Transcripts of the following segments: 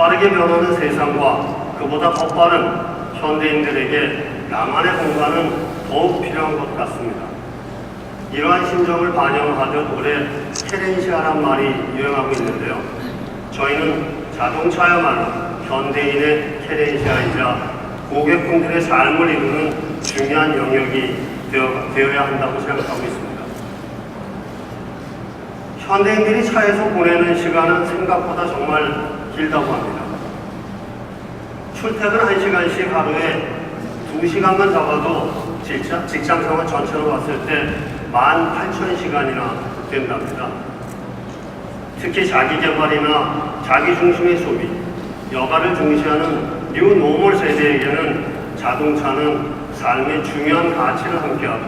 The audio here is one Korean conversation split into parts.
빠르게 변하는 세상과 그보다 더 빠른 현대인들에게 나만의 공간은 더욱 필요한 것 같습니다. 이러한 심정을 반영하듯 올해 캐렌시아란 말이 유행하고 있는데요. 저희는 자동차야말로 현대인의 캐렌시아이자 고객분들의 삶을 이루는 중요한 영역이 되어, 되어야 한다고 생각하고 있습니다. 현대인들이 차에서 보내는 시간은 생각보다 정말 길다고 합니다. 출퇴근 1시간씩 하루에 2시간만 잡아도 직장, 직장 생활 전체로 봤을 때 18,000시간이나 된답니다. 특히 자기 개발이나 자기 중심의 소비, 여가를 중시하는 뉴 노멀 세대에게는 자동차는 삶의 중요한 가치를 함께하고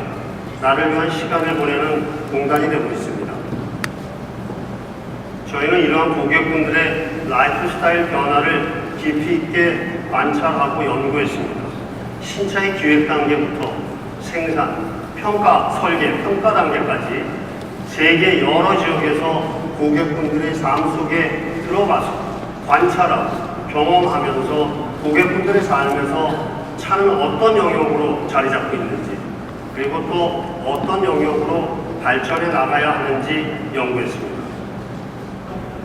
나를 위한 시간을 보내는 공간이 되고 있습니다. 저희는 이러한 고객분들의 라이프 스타일 변화를 깊이 있게 관찰하고 연구했습니다. 신차의 기획 단계부터 생산, 평가, 설계, 평가 단계까지 세계 여러 지역에서 고객분들의 삶 속에 들어가서 관찰하고 경험하면서 고객분들의 삶에서 차는 어떤 영역으로 자리 잡고 있는지 그리고 또 어떤 영역으로 발전해 나가야 하는지 연구했습니다.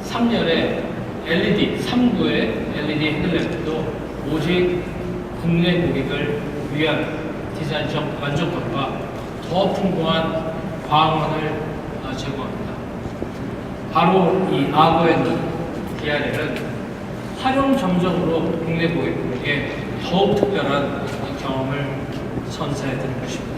3년에 LED, 3구의 LED 헤드램프도 오직 국내 고객을 위한 디자인적 만족감과 더 풍부한 광원을 어, 제공합니다. 바로 이 아고앤 DRL은 활용 점정으로 국내 고객들에게 더욱 특별한 경험을 선사해 드릴 것입니다.